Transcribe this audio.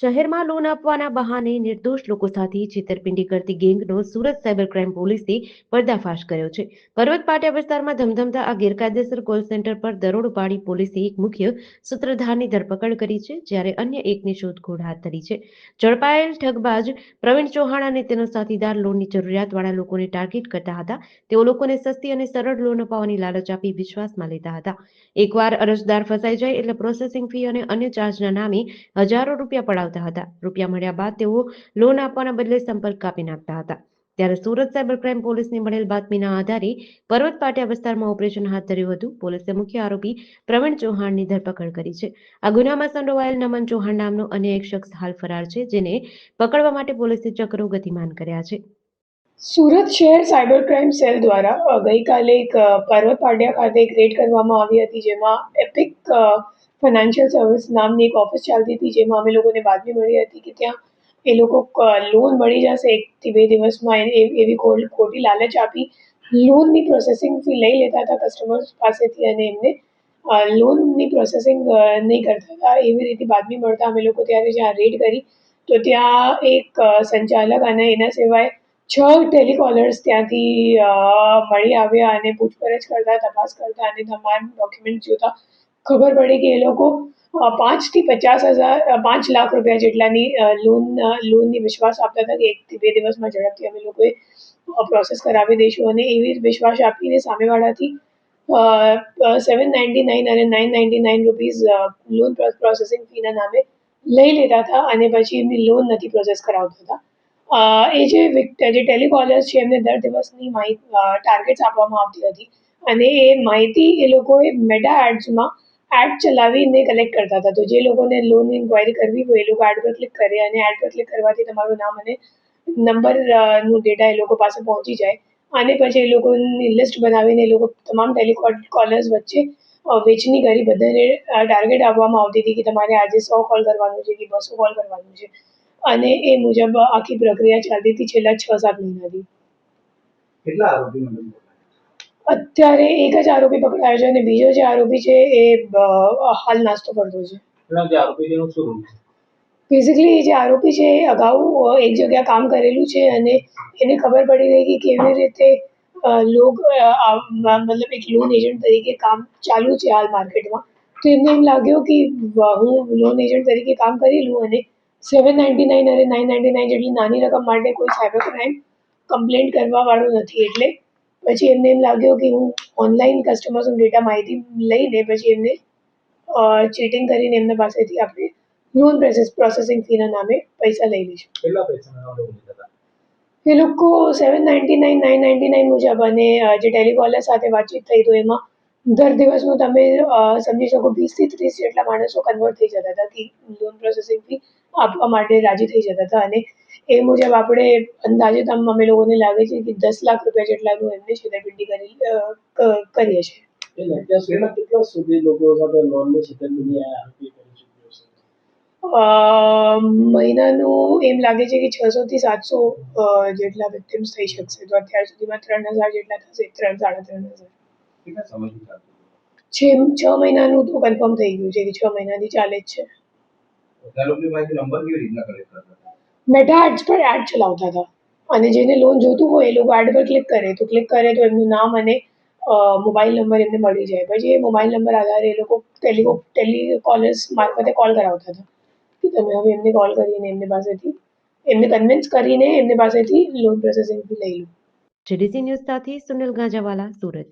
શહેરમાં લોન આપવાના બહાને નિર્દોષ લોકો સાથે છેતરપિંડી કરતી ગેંગનો સુરત સાયબર ક્રાઇમ પોલીસે પર્દાફાશ કર્યો છે. પર્વત પાટિયા વિસ્તારમાં ધમધમતા આ ગેરકાયદેસર કોલ સેન્ટર પર દરોડ પાડી પોલીસે એક મુખ્ય સૂત્રધારની ધરપકડ કરી છે, જ્યારે અન્ય એકની શોધખોળ હાથ ધરી છે. ઝડપાયેલ ઠગબાજ પ્રવીણ ચૌહાણ અને તેનો સાથીદાર લોનની જરૂરિયાતવાળા લોકોને ટાર્ગેટ કરતા હતા. તેઓ લોકોને સસ્તી અને સરળ લોન અપાવવાની લાલચ આપી વિશ્વાસમાં લેતા હતા. એકવાર અરજદાર ફસાઈ જાય એટલે પ્રોસેસિંગ ફી અને અન્ય ચાર્જના નામે હજારો રૂપિયા પડાવતા હતા. રૂપિયા મળ્યા બાદ તેઓ લોન આપવાના બદલે સંપર્ક કાપી નાખતા હતા. ત્યારે સુરત સાયબર ક્રાઇમ પોલીસને મળેલ બાતમીના આધારે પર્વત પાટિયા વિસ્તારમાં ઓપરેશન હાથ ધર્યું હતું. પોલીસે મુખ્ય આરોપી પ્રવીણ ચૌહાણની ધરપકડ કરી છે. આ ગુનામાં સંડોવાયેલ નમન ચૌહાણ નામનો અન્ય એક શખ્સ હાલ ફરાર છે, જેને પકડવા માટે પોલીસે ચક્રો ગતિમાન કર્યા છે. સુરત શહેર સાયબર ક્રાઇમ સેલ દ્વારા ગઈકાલે એક પર્વત પાટિયા ખાતે એક રેડ કરવામાં આવી હતી, જેમાં એપિક ફાઇનાન્શિયલ સર્વિસ નામની એક ઓફિસ ચાલતી હતી, જેમાં અમે લોકોને બાતમી મળી હતી કે ત્યાં એ લોકો લોન મળી જશે એકથી બે દિવસમાં એવી ખોટી લાલચ આપી લોનની પ્રોસેસિંગ ફી લઈ લેતા હતા કસ્ટમર્સ પાસેથી અને એમને લોનની પ્રોસેસિંગ નહીં કરતા હતા. એવી રીતે બાતમી મળતા અમે લોકો ત્યારે જ્યાં રેડ કરી, તો ત્યાં એક સંચાલક અને એના સિવાય છ ટેલિકોલર્સ ત્યાંથી મળી આવ્યા અને પૂછપરછ કરતા, તપાસ કરતા અને તમામ ડોક્યુમેન્ટ જોતા. ખબર પડી કે એ લોકો પાંચથી પચાસ હજાર પાંચ લાખ રૂપિયા જેટલાની લોન લોનની વિશ્વાસ આપતા હતા કે એકથી બે દિવસમાં ઝડપથી અમે લોકોએ પ્રોસેસ કરાવી દઈશું. અને એવી વિશ્વાસ આપીને સામેવાળાથી સેવન નાઇન્ટી નાઇન અને nine ninety nine rupees loan processing ફીના નામે લઈ લેતા હતા અને પછી એમની લોન નથી પ્રોસેસ કરાવતા હતા. એ જે જે ટેલિકોલર્સ છે, એમને દર દિવસની માહિતી ટાર્ગેટ્સ આપવામાં આવતી હતી. અને એ માહિતી એ લોકોએ મેટા એડ્સમાં એડ ચલાવીને કલેક્ટ કરતા હતા. તો જે લોકોને લોન ઇન્ક્વાયરી કરવી હોય એ લોકો એડ પર ક્લિક કરે અને એડ પર ક્લિક કરવાથી તમારું નામ અને નંબરનું ડેટા એ લોકો પાસે પહોંચી જાય. અને પછી એ લોકોની લિસ્ટ બનાવીને એ લોકો તમામ ટેલિકોલર્સ વચ્ચે વેચની કરી. બધાને ટાર્ગેટ આપવામાં આવતી હતી કે તમારે આજે સો કોલ કરવાનું છે કે બસો કોલ કરવાનું છે. અને એ મુજબ આખી પ્રક્રિયા ચાલતી હતી છેલ્લા છ સાત મહિનાથી. કેટલા આરોપી અત્યારે એક જ આરોપી પકડાયો છે અને બીજો જે આરોપી છે એ હાલ નાસ્તો કરતો છે. બેઝિકલી જે આરોપી છે એ અગાઉ એક જગ્યા કામ કરેલું છે અને એને ખબર પડી ગઈ કે કેવી રીતે લોગ મતલબ એક લોન એજન્ટ તરીકે કામ ચાલુ છે હાલ માર્કેટમાં. તો એમને એમ લાગ્યું કે હું લોન એજન્ટ તરીકે કામ કરી લઉં અને સેવન નાઇન્ટી નાઇન અને નાઇન નાઇન્ટી નાઇન જેટલી નાની રકમ માટે કોઈ સાયબર ક્રાઇમ કમ્પ્લેન્ટ કરવા વાળું નથી. એટલે પછી એમને એમ લાગ્યું કે હું ઓનલાઈન કસ્ટમર્સનો ડેટા માહિતી લઈને પછી એમને ચીટિંગ કરીને એમના પાસેથી આપણે લોન પ્રોસેસ પ્રોસેસિંગ ફીના નામે પૈસા લઈ લઈશું. કેટલા એ લોકો seven ninety nine nine ninety nine મુજબ અને જે ટેલિકોલર સાથે વાતચીત થઈ તો એમાં દર દિવસનું તમે સમજી શકો વીસથી ત્રીસ જેટલા માણસો કન્વર્ટ થઈ જતા હતા. લોન પ્રોસેસિંગ ફી આપવા માટે રાજી થઈ જતા હતા અને એ મુજબ આપણે અંદાજે તમ અમે લોકોને લાગે છે કે દસ લાખ રૂપિયા જેટલાનું એમને છેતરપિંડી કરી કરીએ છીએ. કેટલા સુધી લોકો સાથે લોનની છેતરપિંડી મહિનાનું એમ લાગે છે કે છસો થી સાતસો જેટલા વિક્ટિમ્સ થઈ શકશે. તો અત્યાર સુધીમાં ત્રણ હજાર જેટલા થશે ત્રણ સાડા ત્રણ હજાર. છે છ મહિનાનું તો કન્ફર્મ થઈ ગયું છે કે છ મહિનાથી ચાલે જ છે. નંબર કેવી રીતના કલેક્ટ કરતા મેટા એડ્સ પર એડ ચલાવતા હતા. અને જેને લોન જોતું હોય એ લોકો એડ પર ક્લિક કરે. તો ક્લિક કરે તો એમનું નામ અને મોબાઈલ નંબર એમને મળી જાય. પછી એ મોબાઈલ નંબર આધારે એ લોકો ટેલિકો ટેલિકોલર્સ મારફતે કોલ કરાવતા હતા. કે તમે હવે એમને કોલ કરીને એમને પાસેથી, એમને કન્વિન્સ કરીને એમને પાસેથી લોન પ્રોસેસિંગ લઈ લો. જેડીસી ન્યૂઝ સાથે સુનિલ ગાંજાવાલા, સુરત.